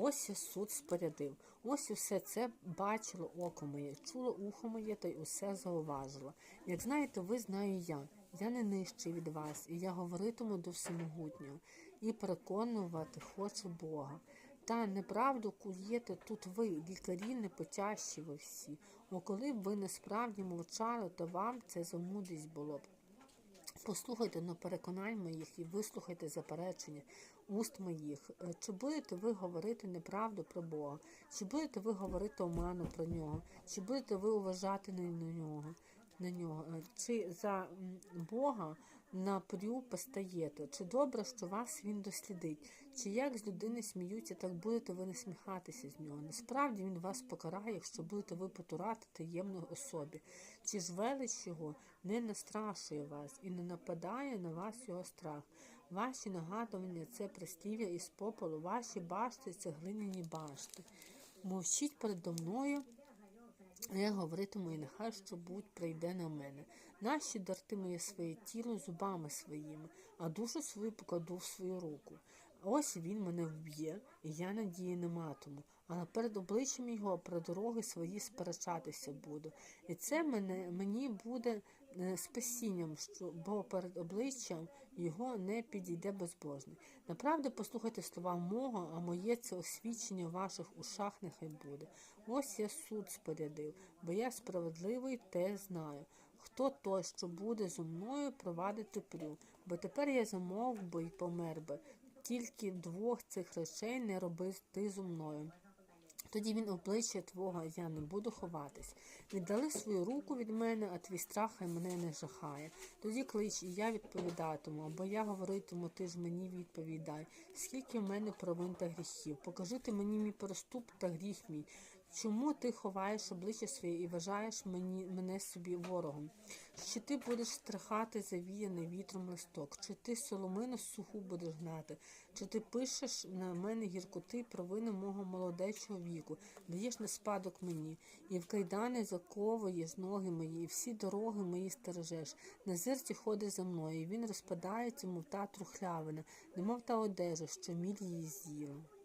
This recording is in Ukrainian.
Ось суд спорядив. Ось усе це бачило око моє, чуло ухо моє та й усе зауважило. Як знаєте, ви знаю я. Я не нижчий від вас, і я говоритиму до всемогутнього, і переконувати хочу Бога. Та неправду куєте тут ви, лікарі непотящі ви всі. О, коли б ви насправді мовчали, то вам це замудрість було б. Послухайте на переконань моїх і вислухайте заперечення уст моїх. Е, Чи будете ви говорити неправду про Бога? Чи будете ви говорити оману про нього? Чи будете ви уважати на нього? На нього? Е, Чи за Бога напрю постаєте? Чи добре, що вас він дослідить? Чи як з людини сміються, так будете ви насміхатися з нього? Насправді він вас покарає, якщо будете ви потурати таємно особі. Чи ж велич його не настрашує вас і не нападає на вас його страх? Ваші нагадування це прислів'я із попелу, ваші башти це глиняні башти. Мовчіть передо мною, я говоритиму, і нехай що будь прийде на мене. Наші дартиме я своє тіло зубами своїми, а душу свою покладу в свою руку. Ось він мене вб'є, і я надії не матиму, а наперед обличчям його про дороги свої сперечатися буду. І це мене, мені буде е, спасінням, що, бо перед обличчям його не підійде безбожний. Направду послухайте слова мого, а моє це освічення ваших ушах нехай буде. Ось я суд спорядив, бо я справедливий, те знаю. Хто той, що буде зо мною провадити прю, бо тепер я замовк би й помер би. Тільки двох цих речей не роби ти зо мною. Тоді він обличчя твого, я не буду ховатись. Віддали свою руку від мене, а твій страх хай мене не жахає. Тоді клич, і я відповідатиму, або я говоритиму, ти ж мені відповідай, скільки в мене провин та гріхів. Покажи ти мені мій проступ та гріх мій. Чому ти ховаєш обличчя своє і вважаєш мені, мене собі ворогом? Чи ти будеш страхати завіяний вітром листок, чи ти соломину суху будеш гнати, чи ти пишеш на мене гіркоти провини мого молодечого віку, даєш на спадок мені, і в кайдани заковуєш ноги мої, і всі дороги мої стережеш. На зерці ходить за мною, і він розпадається, мов та трухлявина, немов та одежа, що міль її з'їла.